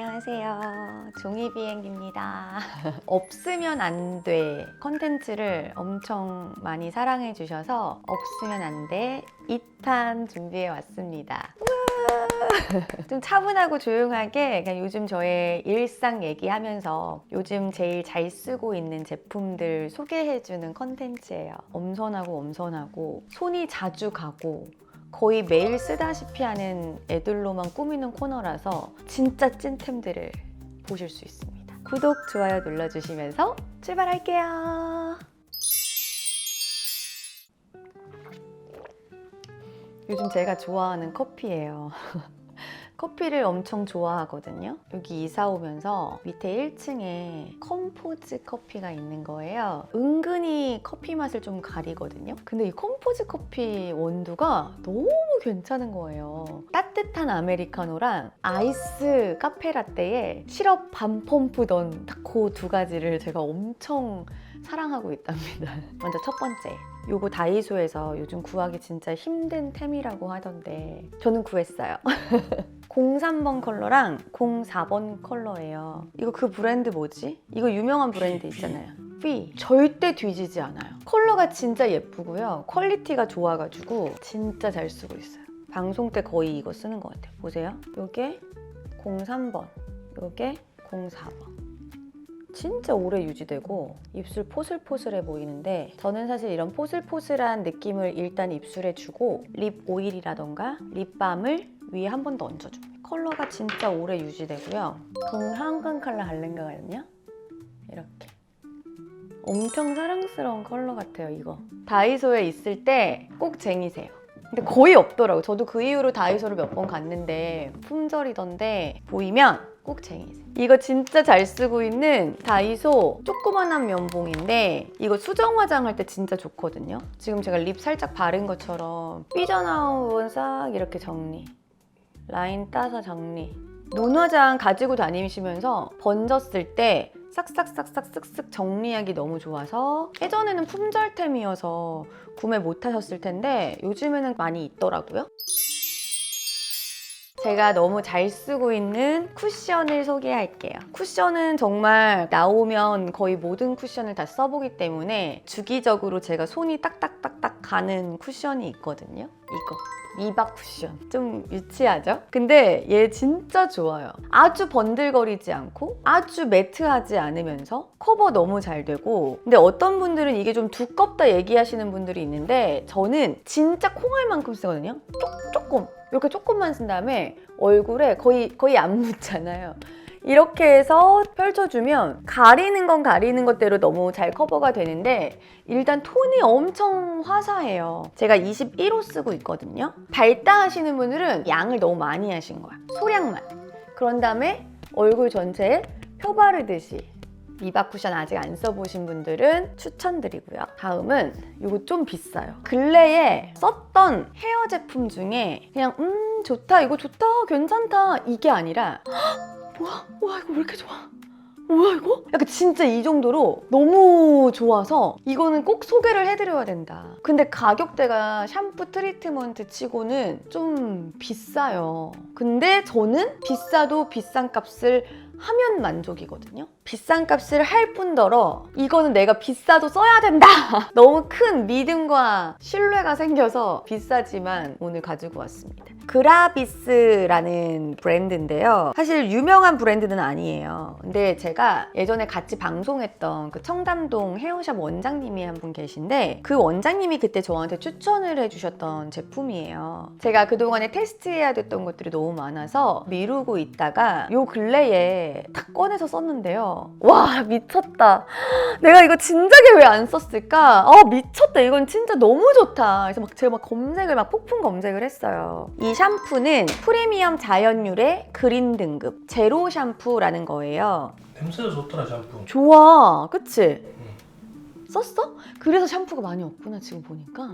안녕하세요. 종이 비행기입니다. 없으면 안 돼 컨텐츠를 엄청 많이 사랑해 주셔서 없으면 안 돼 2탄 준비해 왔습니다. 좀 차분하고 조용하게 그냥 요즘 저의 일상 얘기하면서 요즘 제일 잘 쓰고 있는 제품들 소개해주는 컨텐츠예요. 엄선하고 엄선하고 손이 자주 가고 거의 매일 쓰다시피 하는 애들로만 꾸미는 코너라서 진짜 찐템들을 보실 수 있습니다. 구독, 좋아요 눌러주시면서 출발할게요. 요즘 제가 좋아하는 커피예요. 커피를 엄청 좋아하거든요. 여기 이사 오면서 밑에 1층에 컴포즈 커피가 있는 거예요. 은근히 커피 맛을 좀 가리거든요. 근데 이 컴포즈 커피 원두가 너무 괜찮은 거예요. 따뜻한 아메리카노랑 아이스 카페라떼에 시럽 반 펌프던 딱그 두 가지를 제가 엄청 사랑하고 있답니다. 먼저 첫 번째. 요거 다이소에서 요즘 구하기 진짜 힘든 템이라고 하던데 저는 구했어요. 03번 컬러랑 04번 컬러예요. 이거 그 브랜드 뭐지? 이거 유명한 브랜드 있잖아요. 피 절대 뒤지지 않아요. 컬러가 진짜 예쁘고요. 퀄리티가 좋아가지고 진짜 잘 쓰고 있어요. 방송 때 거의 이거 쓰는 것 같아요. 보세요. 요게 03번, 요게 04번. 진짜 오래 유지되고 입술 포슬포슬해 보이는데 저는 사실 이런 포슬포슬한 느낌을 일단 입술에 주고 립 오일이라던가 립밤을 위에 한 번 더 얹어줍니다. 컬러가 진짜 오래 유지되고요. 동한강 컬러 할랭가거든요. 이렇게. 엄청 사랑스러운 컬러 같아요, 이거. 다이소에 있을 때 꼭 쟁이세요. 근데 거의 없더라고. 저도 그 이후로 다이소를 몇 번 갔는데 품절이던데 보이면 꼭 쟁이세요. 이거 진짜 잘 쓰고 있는 다이소 조그만한 면봉인데 이거 수정 화장할 때 진짜 좋거든요. 지금 제가 립 살짝 바른 것처럼 삐져나온 부분 싹 이렇게 정리. 라인 따서 정리. 눈 화장 가지고 다니시면서 번졌을 때 싹싹싹싹 쓱쓱 정리하기 너무 좋아서 예전에는 품절템이어서 구매 못 하셨을 텐데 요즘에는 많이 있더라고요. 제가 너무 잘 쓰고 있는 쿠션을 소개할게요. 쿠션은 정말 나오면 거의 모든 쿠션을 다 써보기 때문에 주기적으로 제가 손이 딱딱딱딱 가는 쿠션이 있거든요. 이거. 미박 쿠션. 좀 유치하죠? 근데 얘 진짜 좋아요. 아주 번들거리지 않고 아주 매트하지 않으면서 커버 너무 잘 되고 근데 어떤 분들은 이게 좀 두껍다 얘기하시는 분들이 있는데 저는 진짜 콩알만큼 쓰거든요. 조, 조금. 이렇게 조금만 쓴 다음에 얼굴에 거의 거의 안 묻잖아요. 이렇게 해서 펼쳐주면 가리는 건 가리는 것대로 너무 잘 커버가 되는데 일단 톤이 엄청 화사해요. 제가 21호 쓰고 있거든요. 밝다 하시는 분들은 양을 너무 많이 하신 거야. 소량만. 그런 다음에 얼굴 전체에 표 바르듯이 미박 쿠션 아직 안 써보신 분들은 추천드리고요. 다음은 이거 좀 비싸요. 근래에 썼던 헤어 제품 중에 그냥 음 좋다 이거 좋다 괜찮다 이게 아니라 헉, 뭐야 와 이거 왜 이렇게 좋아 뭐야 이거? 약간 진짜 이 정도로 너무 좋아서 이거는 꼭 소개를 해드려야 된다. 근데 가격대가 샴푸 트리트먼트 치고는 좀 비싸요. 근데 저는 비싸도 비싼 값을 하면 만족이거든요. 비싼 값을 할 뿐더러 이거는 내가 비싸도 써야 된다. 너무 큰 믿음과 신뢰가 생겨서 비싸지만 오늘 가지고 왔습니다. 그라비스라는 브랜드인데요. 사실 유명한 브랜드는 아니에요. 근데 제가 예전에 같이 방송했던 그 청담동 헤어샵 원장님이 한 분 계신데 그 원장님이 그때 저한테 추천을 해주셨던 제품이에요. 제가 그동안에 테스트해야 됐던 것들이 너무 많아서 미루고 있다가 요 근래에 딱 꺼내서 썼는데요. 와 미쳤다. 내가 이거 진작에 왜 안 썼을까? 아 미쳤다. 이건 진짜 너무 좋다. 그래서 막 제가 막 검색을 막 폭풍 검색을 했어요. 이 샴푸는 프리미엄 자연유래 그린 등급 제로 샴푸라는 거예요. 냄새도 좋더라 샴푸. 좋아, 그치? 썼어? 그래서 샴푸가 많이 없구나 지금 보니까.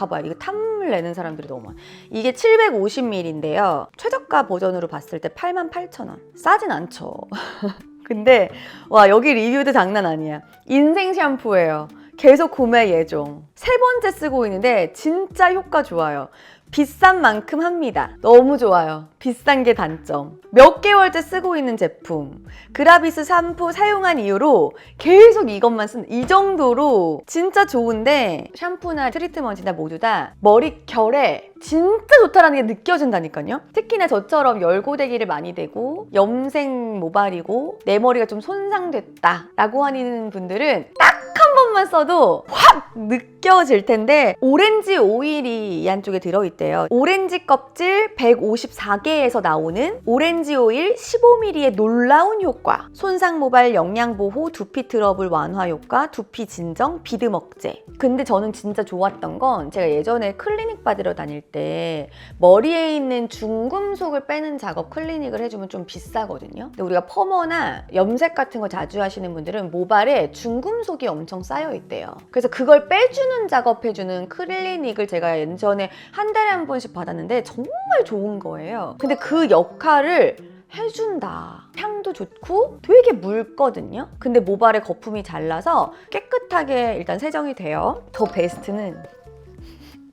봐봐, 이거 탐을 내는 사람들이 너무 많아. 이게 750ml인데요. 최저가 버전으로 봤을 때 88,000원. 싸진 않죠. 근데 와 여기 리뷰도 장난 아니야. 인생 샴푸예요. 계속 구매 예정. 세 번째 쓰고 있는데 진짜 효과 좋아요. 비싼 만큼 합니다. 너무 좋아요. 비싼 게 단점. 몇 개월째 쓰고 있는 제품. 그라비스 샴푸 사용한 이후로 계속 이것만 쓴, 이 정도로 진짜 좋은데 샴푸나 트리트먼트나 모두 다 머릿결에 진짜 좋다라는 게 느껴진다니까요. 특히나 저처럼 열고데기를 많이 대고 염색 모발이고 내 머리가 좀 손상됐다라고 하는 분들은 딱 한 번만 써도 확 느껴질 텐데 오렌지 오일이 이 안쪽에 들어있대요. 오렌지 껍질 154개 에서 나오는 오렌지 오일 15ml의 놀라운 효과. 손상 모발 영양 보호, 두피 트러블 완화 효과, 두피 진정, 비듬 억제. 근데 저는 진짜 좋았던 건 제가 예전에 클리닉 받으러 다닐 때 머리에 있는 중금속을 빼는 작업 클리닉을 해주면 좀 비싸거든요. 근데 우리가 펌머나 염색 같은 거 자주 하시는 분들은 모발에 중금속이 엄청 쌓여 있대요. 그래서 그걸 빼주는 작업해주는 클리닉을 제가 예전에 한 달에 한 번씩 받았는데 정말 좋은 거예요. 근데 그 역할을 해준다. 향도 좋고 되게 묽거든요. 근데 모발에 거품이 잘 나서 깨끗하게 일단 세정이 돼요. 더 베스트는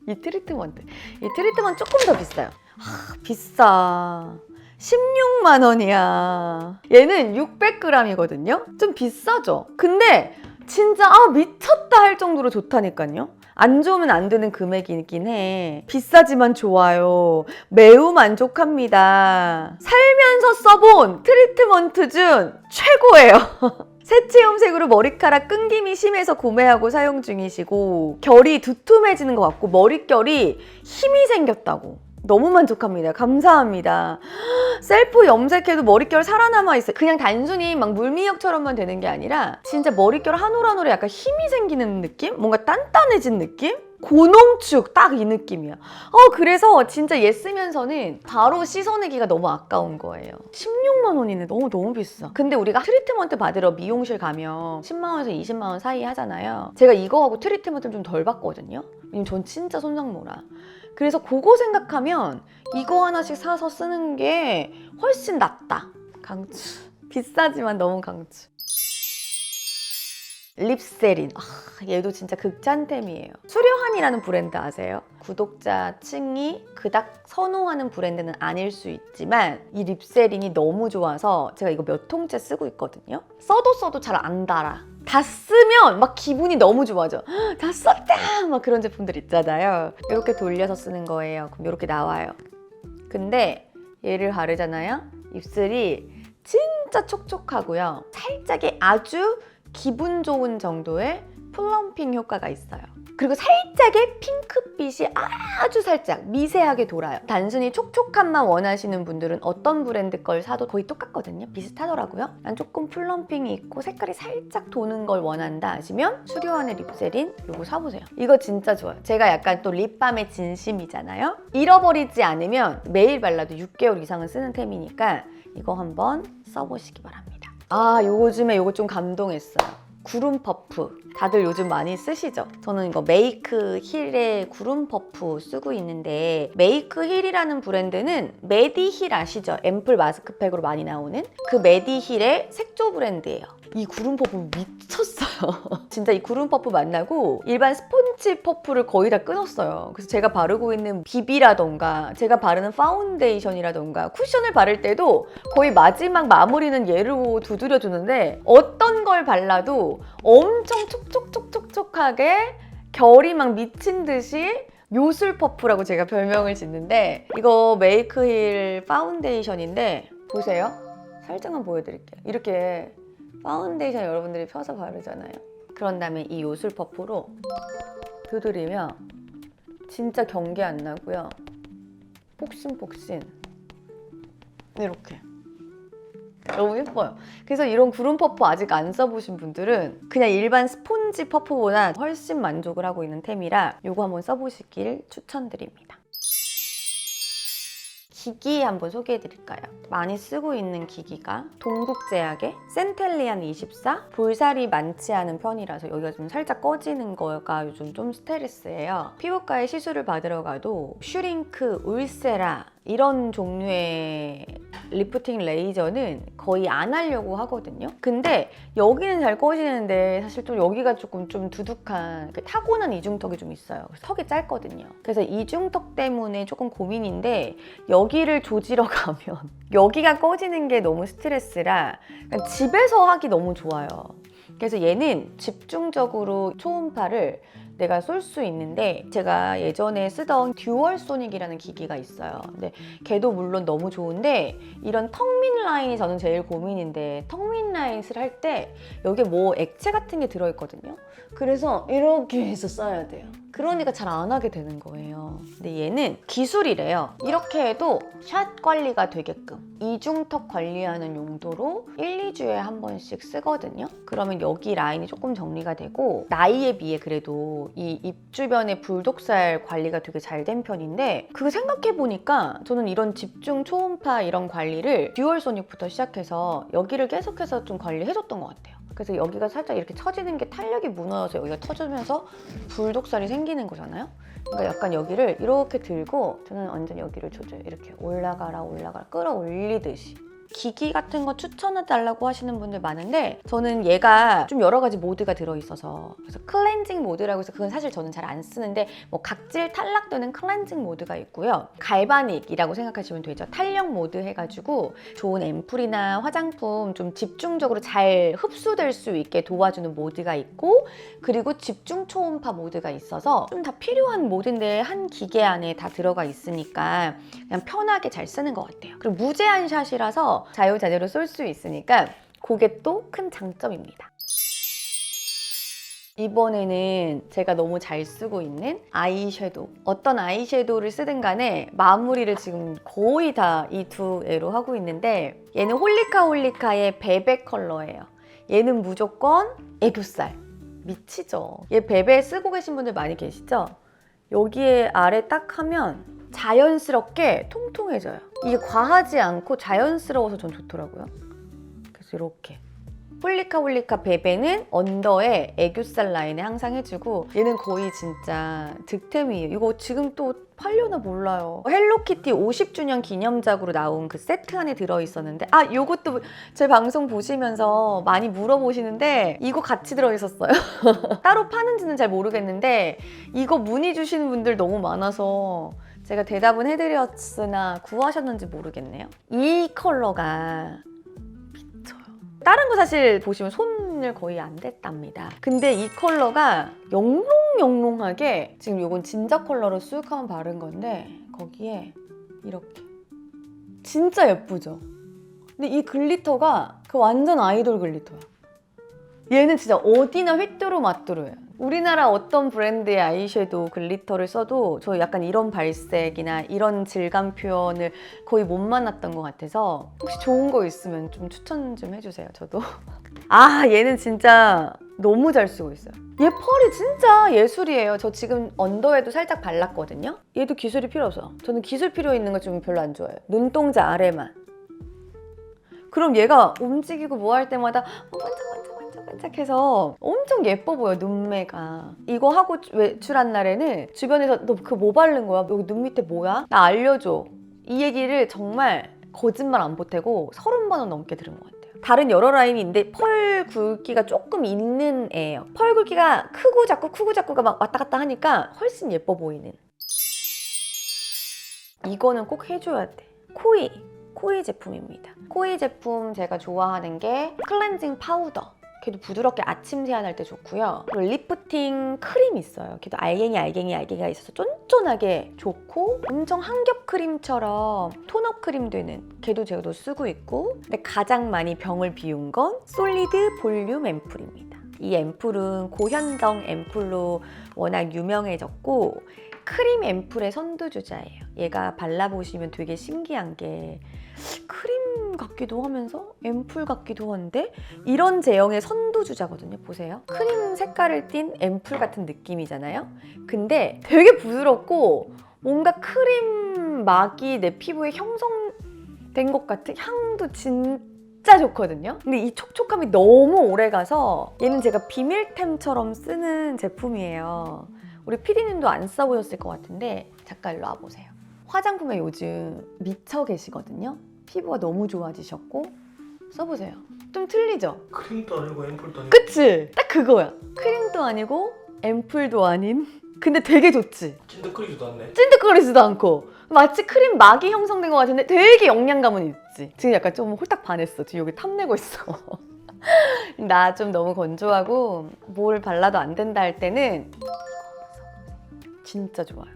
이 트리트먼트. 이 트리트먼트 조금 더 비싸요. 하, 비싸. 16만 원이야. 얘는 600g이거든요. 좀 비싸죠. 근데 진짜 아 미쳤다 할 정도로 좋다니까요. 안 좋으면 안 되는 금액이긴 해. 비싸지만 좋아요. 매우 만족합니다. 살면서 써본 트리트먼트 중 최고예요. 새치 염색으로 머리카락 끊김이 심해서 구매하고 사용 중이시고 결이 두툼해지는 것 같고 머릿결이 힘이 생겼다고. 너무 만족합니다. 감사합니다. 셀프 염색해도 머릿결 살아남아 있어요. 그냥 단순히 막 물미역처럼만 되는 게 아니라 진짜 머릿결 한 올 한 올에 약간 힘이 생기는 느낌? 뭔가 단단해진 느낌? 고농축 딱 이 느낌이야. 어 그래서 진짜 얘 쓰면서는 바로 씻어내기가 너무 아까운 거예요. 16만 원이네. 너무 너무 비싸. 근데 우리가 트리트먼트 받으러 미용실 가면 10만 원에서 20만 원 사이 하잖아요. 제가 이거하고 트리트먼트를 좀 덜 받거든요. 왜냐면 전 진짜 손상모라. 그래서 그거 생각하면 이거 하나씩 사서 쓰는 게 훨씬 낫다. 강추. 비싸지만 너무 강추. 립세린. 아, 얘도 진짜 극찬템이에요. 수려한이라는 브랜드 아세요? 구독자층이 그닥 선호하는 브랜드는 아닐 수 있지만 이 립세린이 너무 좋아서 제가 이거 몇 통째 쓰고 있거든요. 써도 써도 잘 안 달아. 다 쓰면 막 기분이 너무 좋아져. "헉, 다 썼다! 막 그런 제품들 있잖아요. 이렇게 돌려서 쓰는 거예요. 그럼 이렇게 나와요. 근데 얘를 바르잖아요. 입술이 진짜 촉촉하고요. 살짝의 아주 기분 좋은 정도의 플럼핑 효과가 있어요. 그리고 살짝의 핑크빛이 아주 살짝 미세하게 돌아요. 단순히 촉촉함만 원하시는 분들은 어떤 브랜드 걸 사도 거의 똑같거든요. 비슷하더라고요. 난 조금 플럼핑이 있고 색깔이 살짝 도는 걸 원한다 하시면 수려한의 립세린 이거 사보세요. 이거 진짜 좋아요. 제가 약간 또 립밤의 진심이잖아요. 잃어버리지 않으면 매일 발라도 6개월 이상은 쓰는 템이니까 이거 한번 써보시기 바랍니다. 아 요즘에 이거 좀 감동했어요. 구름 퍼프 다들 요즘 많이 쓰시죠? 저는 이거 메이크 힐의 구름 퍼프 쓰고 있는데 메이크 힐이라는 브랜드는 메디 힐 아시죠? 앰플 마스크팩으로 많이 나오는 그 메디 힐의 색조 브랜드예요. 이 구름 퍼프 미쳤어요. 진짜 이 구름 퍼프 만나고 일반 스폰지 퍼프를 거의 다 끊었어요. 그래서 제가 바르고 있는 비비라던가 제가 바르는 파운데이션이라던가 쿠션을 바를 때도 거의 마지막 마무리는 얘로 두드려 주는데 어떤 걸 발라도 엄청 촉촉촉촉촉하게 결이 막 미친 듯이 요술 퍼프라고 제가 별명을 짓는데 이거 메이크힐 파운데이션인데 보세요. 살짝만 보여드릴게요. 이렇게 파운데이션 여러분들이 펴서 바르잖아요. 그런 다음에 이 요술 퍼프로 두드리면 진짜 경계 안 나고요. 폭신폭신 이렇게 너무 예뻐요. 그래서 이런 구름 퍼프 아직 안 써보신 분들은 그냥 일반 스폰지 퍼프보다 훨씬 만족을 하고 있는 템이라 이거 한번 써보시길 추천드립니다. 기기 한번 소개해 드릴까요? 많이 쓰고 있는 기기가 동국제약의 센텔리안 24 볼살이 많지 않은 편이라서 여기가 좀 살짝 꺼지는 거가 요즘 좀 스트레스예요. 피부과에 시술을 받으러 가도 슈링크, 울세라 이런 종류의 리프팅 레이저는 거의 안 하려고 하거든요. 근데 여기는 잘 꺼지는데 사실 또 여기가 조금 좀 두둑한 그 타고난 이중턱이 좀 있어요. 턱이 짧거든요. 그래서 이중턱 때문에 조금 고민인데 여기를 조지러 가면 여기가 꺼지는 게 너무 스트레스라 집에서 하기 너무 좋아요. 그래서 얘는 집중적으로 초음파를 내가 쏠 수 있는데 제가 예전에 쓰던 듀얼 소닉이라는 기기가 있어요. 근데 걔도 물론 너무 좋은데 이런 턱밑 라인이 저는 제일 고민인데 턱밑 라인을 할 때 여기에 뭐 액체 같은 게 들어있거든요. 그래서 이렇게 해서 써야 돼요. 그러니까 잘 안 하게 되는 거예요. 근데 얘는 기술이래요. 이렇게 해도 샷 관리가 되게끔 이중턱 관리하는 용도로 1, 2주에 한 번씩 쓰거든요. 그러면 여기 라인이 조금 정리가 되고 나이에 비해 그래도 이 입 주변의 불독살 관리가 되게 잘 된 편인데 그거 생각해 보니까 저는 이런 집중 초음파 이런 관리를 듀얼 소닉부터 시작해서 여기를 계속해서 좀 관리해줬던 것 같아요. 그래서 여기가 살짝 이렇게 처지는 게 탄력이 무너져서 여기가 터지면서 불독살이 생기는 거잖아요. 그러니까 약간 여기를 이렇게 들고 저는 완전 여기를 조져요. 이렇게 올라가라 올라가라 끌어올리듯이. 기기 같은 거 추천해달라고 하시는 분들 많은데 저는 얘가 좀 여러 가지 모드가 들어있어서 그래서 클렌징 모드라고 해서 그건 사실 저는 잘 안 쓰는데 뭐 각질 탈락되는 클렌징 모드가 있고요 갈바닉이라고 생각하시면 되죠 탄력 모드 해가지고 좋은 앰플이나 화장품 좀 집중적으로 잘 흡수될 수 있게 도와주는 모드가 있고 그리고 집중 초음파 모드가 있어서 좀 다 필요한 모드인데 한 기계 안에 다 들어가 있으니까 그냥 편하게 잘 쓰는 것 같아요. 그리고 무제한 샷이라서 자유자재로 쏠 수 있으니까 그게 또 큰 장점입니다. 이번에는 제가 너무 잘 쓰고 있는 아이섀도우. 어떤 아이섀도우를 쓰든 간에 마무리를 지금 거의 다 이 두 애로 하고 있는데 얘는 홀리카 홀리카의 베베 컬러예요. 얘는 무조건 애교살. 미치죠. 얘 베베 쓰고 계신 분들 많이 계시죠? 여기에 아래 딱 하면 자연스럽게 통통해져요. 이게 과하지 않고 자연스러워서 전 좋더라고요. 그래서 이렇게. 홀리카 홀리카 베베는 언더에 애교살 라인에 항상 해주고 얘는 거의 진짜 득템이에요. 이거 지금 또 팔려나 몰라요. 헬로키티 50주년 기념작으로 나온 그 세트 안에 들어있었는데 아 요것도 제 방송 보시면서 많이 물어보시는데 이거 같이 들어있었어요. 따로 파는지는 잘 모르겠는데 이거 문의 주시는 분들 너무 많아서 제가 대답은 해드렸으나 구하셨는지 모르겠네요. 이 컬러가 미쳐요. 다른 거 사실 보시면 손을 거의 안 댔답니다. 근데 이 컬러가 영롱영롱하게 지금 이건 진짜 컬러로 쑥 한번 바른 건데 거기에 이렇게 진짜 예쁘죠? 근데 이 글리터가 그 완전 아이돌 글리터야. 얘는 진짜 어디나 휘뚜루 마뚜루예요. 우리나라 어떤 브랜드의 아이섀도우 글리터를 써도 저 약간 이런 발색이나 이런 질감 표현을 거의 못 만났던 것 같아서 혹시 좋은 거 있으면 좀 추천 좀 해주세요. 저도. 아 얘는 진짜 너무 잘 쓰고 있어요. 얘 펄이 진짜 예술이에요. 저 지금 언더에도 살짝 발랐거든요. 얘도 기술이 필요 없어요. 저는 기술 필요 있는 거 좀 별로 안 좋아해요. 눈동자 아래만. 그럼 얘가 움직이고 뭐 할 때마다 반짝반짝 반짝반짝해서 엄청 예뻐 보여 눈매가 이거 하고 외출한 날에는 주변에서 너 그 뭐 바른 거야? 여기 눈 밑에 뭐야? 나 알려줘 이 얘기를 정말 거짓말 안 보태고 서른 번은 넘게 들은 것 같아요 다른 여러 라인인데 펄 굵기가 조금 있는 애예요 펄 굵기가 크고 작고 크고 작고가 막 왔다 갔다 하니까 훨씬 예뻐 보이는 이거는 꼭 해줘야 돼 코이 코이 제품입니다. 코이 제품 제가 좋아하는 게 클렌징 파우더. 걔도 부드럽게 아침 세안할 때 좋고요. 그리고 리프팅 크림 있어요. 걔도 알갱이 알갱이 알갱이가 있어서 쫀쫀하게 좋고 엄청 한겹 크림처럼 톤업 크림 되는 걔도 제가 쓰고 있고 근데 가장 많이 병을 비운 건 솔리드 볼륨 앰플입니다. 이 앰플은 고현정 앰플로 워낙 유명해졌고 크림 앰플의 선두주자예요. 얘가 발라보시면 되게 신기한 게 크림 같기도 하면서 앰플 같기도 한데 이런 제형의 선두주자거든요. 보세요. 크림 색깔을 띤 앰플 같은 느낌이잖아요. 근데 되게 부드럽고 뭔가 크림 막이 내 피부에 형성된 것 같은 향도 진짜 좋거든요. 근데 이 촉촉함이 너무 오래 가서 얘는 제가 비밀템처럼 쓰는 제품이에요. 우리 피디님도 안 써보셨을 것 같은데 잠깐 일로 와보세요. 화장품에 요즘 미쳐 계시거든요. 피부가 너무 좋아지셨고 써보세요. 좀 틀리죠? 크림도 아니고 앰플도 아니고 그치? 딱 그거야. 크림도 아니고 앰플도 아닌 근데 되게 좋지. 찐득거리지도 않네 찐득거리지도 않고 마치 크림 막이 형성된 것 같은데 되게 영양감은 있지. 지금 약간 좀 홀딱 반했어. 지금 여기 탐내고 있어. 나 좀 너무 건조하고 뭘 발라도 안 된다 할 때는 진짜 좋아요.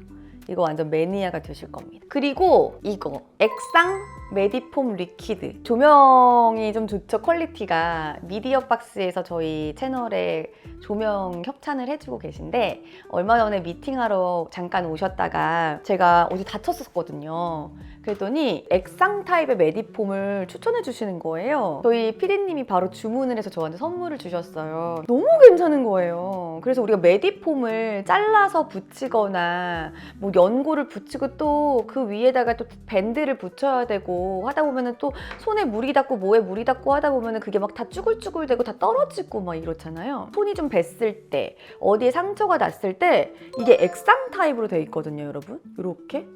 이거 완전 매니아가 되실 겁니다. 그리고 이거 액상 메디폼 리퀴드 조명이 좀 좋죠 퀄리티가 미디어 박스에서 저희 채널에 조명 협찬을 해주고 계신데 얼마 전에 미팅하러 잠깐 오셨다가 제가 어디 다쳤었거든요. 그랬더니 액상 타입의 메디폼을 추천해 주시는 거예요. 저희 피디님이 바로 주문을 해서 저한테 선물을 주셨어요. 너무 괜찮은 거예요. 그래서 우리가 메디폼을 잘라서 붙이거나 뭐 연고를 붙이고 또 그 위에다가 또 밴드를 붙여야 되고 하다 보면은 또 손에 물이 닿고 뭐에 물이 닿고 하다 보면은 그게 막 다 쭈글쭈글 되고 다 떨어지고 막 이렇잖아요. 손이 좀 뱄을 때 어디에 상처가 났을 때 이게 액상 타입으로 돼 있거든요, 여러분. 이렇게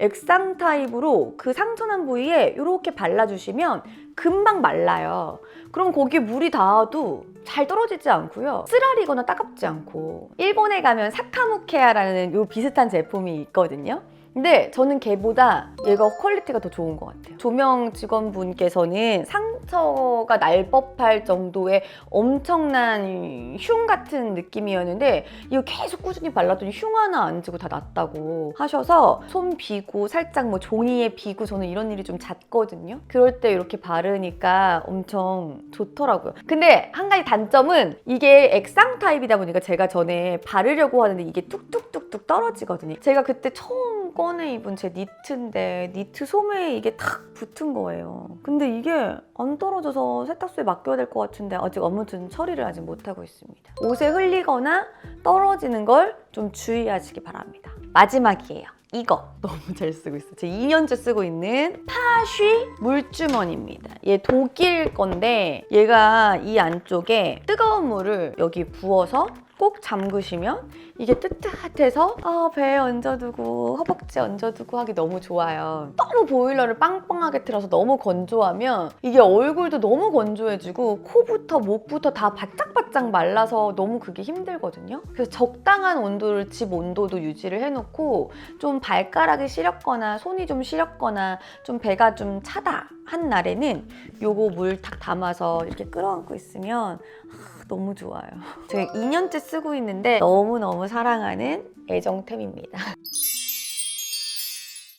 액상 타입으로 그 상처난 부위에 이렇게 발라주시면 금방 말라요. 그럼 거기에 물이 닿아도 잘 떨어지지 않고요. 쓰라리거나 따갑지 않고. 일본에 가면 사카무케아라는 요 비슷한 제품이 있거든요. 근데 저는 걔보다 얘가 퀄리티가 더 좋은 것 같아요. 조명 직원분께서는 상처가 날 법할 정도의 엄청난 흉 같은 느낌이었는데 이거 계속 꾸준히 발랐더니 흉 하나 안 지고 다 났다고 하셔서 손 비고 살짝 뭐 종이에 비고 저는 이런 일이 좀 잦거든요. 그럴 때 이렇게 바르니까 엄청 좋더라고요. 근데 한 가지 단점은 이게 액상 타입이다 보니까 제가 전에 바르려고 하는데 이게 뚝뚝뚝뚝 떨어지거든요. 제가 그때 처음 꺼내 입은 제 니트인데 니트 소매에 이게 탁 붙은 거예요. 근데 이게 안 떨어져서 세탁소에 맡겨야 될 것 같은데 아직 아무튼 처리를 아직 못하고 있습니다. 옷에 흘리거나 떨어지는 걸 좀 주의하시기 바랍니다. 마지막이에요. 이거 너무 잘 쓰고 있어. 제 2년째 쓰고 있는 파쉬 물주머니입니다. 얘 독일 건데 얘가 이 안쪽에 뜨거운 물을 여기 부어서 꼭 잠그시면 이게 뜨뜻해서 아, 배에 얹어두고 허벅지에 얹어두고 하기 너무 좋아요. 너무 보일러를 빵빵하게 틀어서 너무 건조하면 이게 얼굴도 너무 건조해지고 코부터 목부터 다 바짝바짝 말라서 너무 그게 힘들거든요. 그래서 적당한 온도를 집 온도도 유지를 해놓고 좀 발가락이 시렸거나 손이 좀 시렸거나 좀 배가 좀 차다 한 날에는 요거 물 탁 담아서 이렇게 끌어안고 있으면 아, 너무 좋아요. 제가 2년째 쓰고 있는데 너무너무 사랑하는 애정템입니다.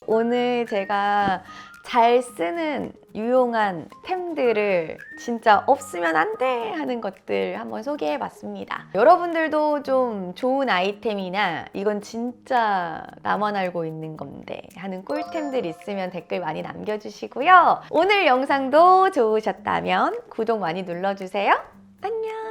오늘 제가 잘 쓰는 유용한 템들을 진짜 없으면 안 돼 하는 것들 한번 소개해 봤습니다. 여러분들도 좀 좋은 아이템이나 이건 진짜 나만 알고 있는 건데 하는 꿀템들 있으면 댓글 많이 남겨주시고요. 오늘 영상도 좋으셨다면 구독 많이 눌러주세요. 안녕!